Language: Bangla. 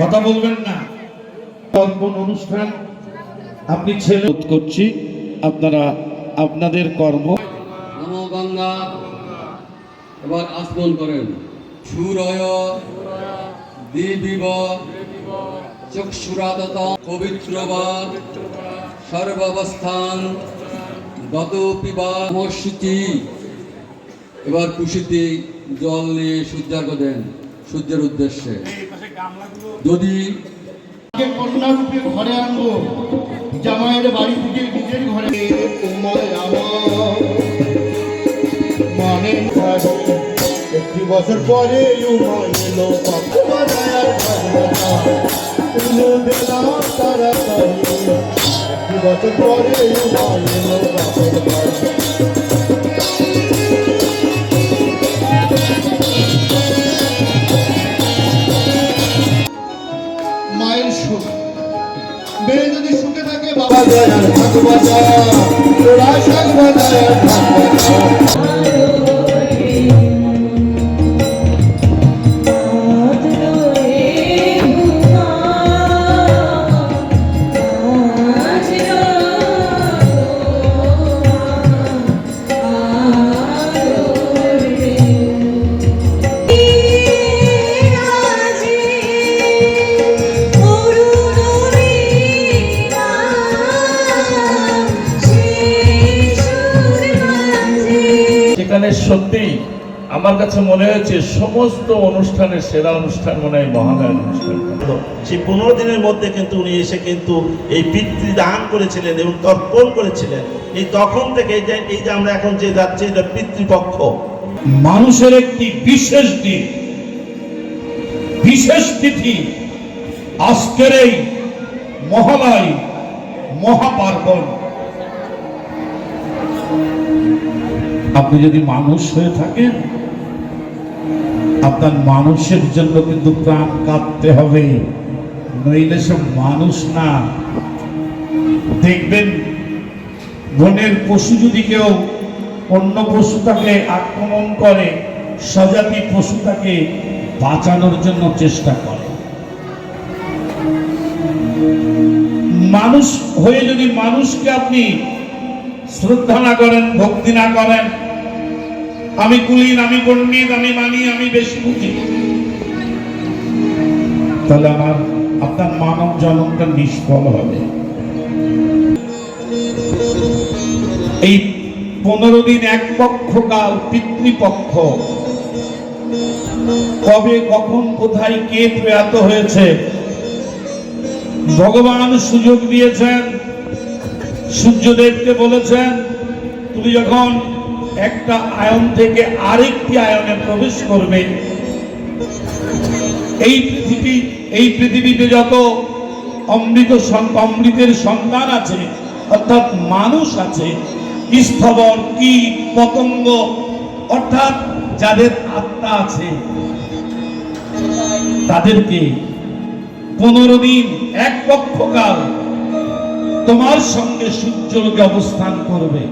কথা বলবেন না। অর্পণ অনুষ্ঠান আপনি ছেলে করছি আপনারা আপনাদের কর্ম গঙ্গা এবার আস্মন করেন। সুরয় দিবিব চক্ষুরাতত পবিত্র বা সর্বাবস্থান এবার কুশিতে জল নিয়ে সূর্যার্ঘ দেন। সূর্যের উদ্দেশ্যে। যদি কে কন্যা রূপে ঘরে আনব জামাইয়ের বাড়ি থেকে নিজের ঘরে একটি বছর পরে একটি বছর পরে মেয়ে যদি সুখে থাকে বাবা দয়ার ভাগ বাজা তোরা শাক বাজার ভাগ বাজা সেখানে সত্যিই আমার কাছে মনে হয়েছে সমস্ত অনুষ্ঠানের সেরা অনুষ্ঠান মনে হয় মহালয়ার অনুষ্ঠান। সেই পনেরো দিনের মধ্যে কিন্তু উনি এসে কিন্তু এই পিতৃদান করেছিলেন এবং তর্পণ করেছিলেন। এই তখন থেকে এই যে এই যে আমরা এখন যে যাচ্ছি এটা পিতৃপক্ষ। মানুষের একটি বিশেষ দিন বিশেষ তিথি আজকের এই মহালয় মহাপার্বণ। আপনি যদি মানুষ হয়ে থাকেন, আপনার মানুষের জন্য কিন্তু প্রাণ কাঁদতে হবে। নইলে সব মানুষ না। দেখবেন, বনের পশু যদি কেউ অন্য পশু তাকে আক্রমণ করে সজাতি পশু তাকে বাঁচানোর জন্য চেষ্টা করে। মানুষ হয়ে যদি মানুষকে আপনি শ্রদ্ধা না করেন, ভক্তি না করেন। আমি কুলিন, আমি পণ্ডিত আমি মানি, আমি বেশি বুঝি তাহলে আমার, আপনার মানব জন্মটা নিষ্ফল হবে। এই পনেরো দিন এক পক্ষ কাল, পিতৃপক্ষ। কবে, কখন, কোথায়, কে প্রয়াত হয়েছে? ভগবান সুযোগ দিয়েছেন। সূর্যদেবকে বলেছেন, তুমি যখন একটা আয়ন থেকে আরেকটি আয়নে প্রবেশ করবে, এই পৃথিবী, এই পৃথিবীতে যত অমৃত অমৃতের সন্তান আছে, অর্থাৎ মানুষ আছে, স্থবর কি পতঙ্গ, অর্থাৎ যাদের আত্মা আছে, তাদেরকে পনেরো দিন এক পক্ষকাল তোমার সঙ্গে সূর্যলোকে অবস্থান করবে।